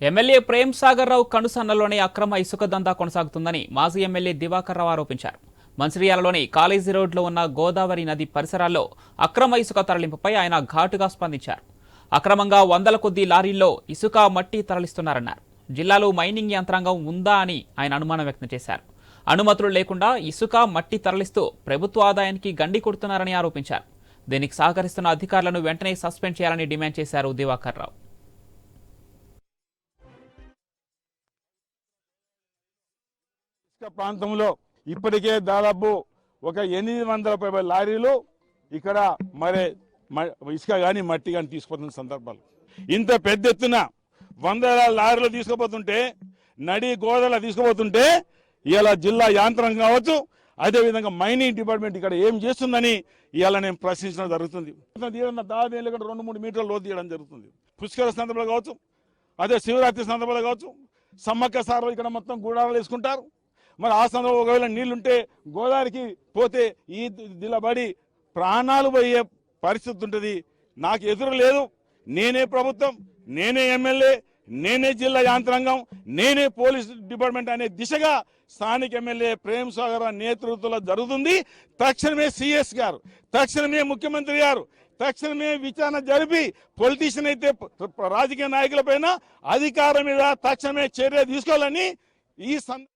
MLA Prem Sagar Rao కనుసన్నలోనే అక్రమ ఇసుక దందా కొనసాగుతుందని మాజీ ఎమ్మెల్యే దివాకర్ రావు ఆరోపించారు. మంచిర్యాలలోని కాలేజీ రోడ్లో ఉన్న గోదావరి నది పరిసరాల్లో అక్రమ ఇసుక తరలింపుపై ఆయన ఘాటుగా స్పందించారు. అక్రమంగా వందల కొద్దీ లారీల్లో ఇసుక మట్టి తరలిస్తున్నారన్నారు. జిల్లాలో మైనింగ్ యంత్రాంగం ఉందా అని ఆయన అనుమానం వ్యక్తం చేశారు. అనుమతులు లేకుండా ఇసుక మట్టి తరలిస్తూ ప్రభుత్వ ఆదాయానికి గండి కొడుతున్నారని ఆరోపించారు. దీనికి సహకరిస్తున్న అధికారులను వెంటనే సస్పెండ్ చేయాలని డిమాండ్ చేశారు దివాకర్ రావు. ఇసుక ప్రాంతంలో ఇప్పటికే దాదాపు ఒక ఎనిమిది వందల పైబడి లారీలు ఇక్కడ మరి మ- ఇసుక కానీ మట్టి కానీ తీసుకుపోతున్న సందర్భాలు. ఇంత పెద్ద ఎత్తున వందల లారీలు తీసుకుపోతుంటే నడి గోదల తీసుకుపోతుంటే ఇలా జిల్లా యాంత్రం కావచ్చు అదేవిధంగా మైనింగ్ డిపార్ట్మెంట్ ఇక్కడ ఏం చేస్తుందని ఇవాళ నేను ప్రశ్నించడం జరుగుతుంది. తీయడం దాదాపు ఏళ్ళ రెండు మూడు మీటర్ల లోతు తీయడం జరుగుతుంది. పుష్కర సందర్భాలు కావచ్చు అదే శివరాత్రి సందర్భాలు కావచ్చు సమ్మక్క సార్లు ఇక్కడ మొత్తం గూడాలు వేసుకుంటారు. మరి ఆ సందర్భంలో ఒకవేళ నీళ్ళుంటే గోదావరికి పోతే ఈ దిలబడి ప్రాణాలు పోయే పరిస్థితి ఉంటుంది. నాకు ఎదురు లేదు. నేనే ప్రభుత్వం నేనే ఎమ్మెల్యే నేనే జిల్లా యాంత్రాంగం నేనే పోలీస్ డిపార్ట్మెంట్ అనే దిశగా స్థానిక ఎమ్మెల్యే ప్రేమ్ సాగర్ నేతృత్వంలో జరుగుతుంది. తక్షణమే సిఎస్ గారు తక్షణమే ముఖ్యమంత్రి గారు తక్షణమే విచారణ జరిపి పొలిటీషియన్ అయితే రాజకీయ నాయకులపైన అధికారం మీద తక్షణమే చర్య తీసుకోవాలని ఈ సంద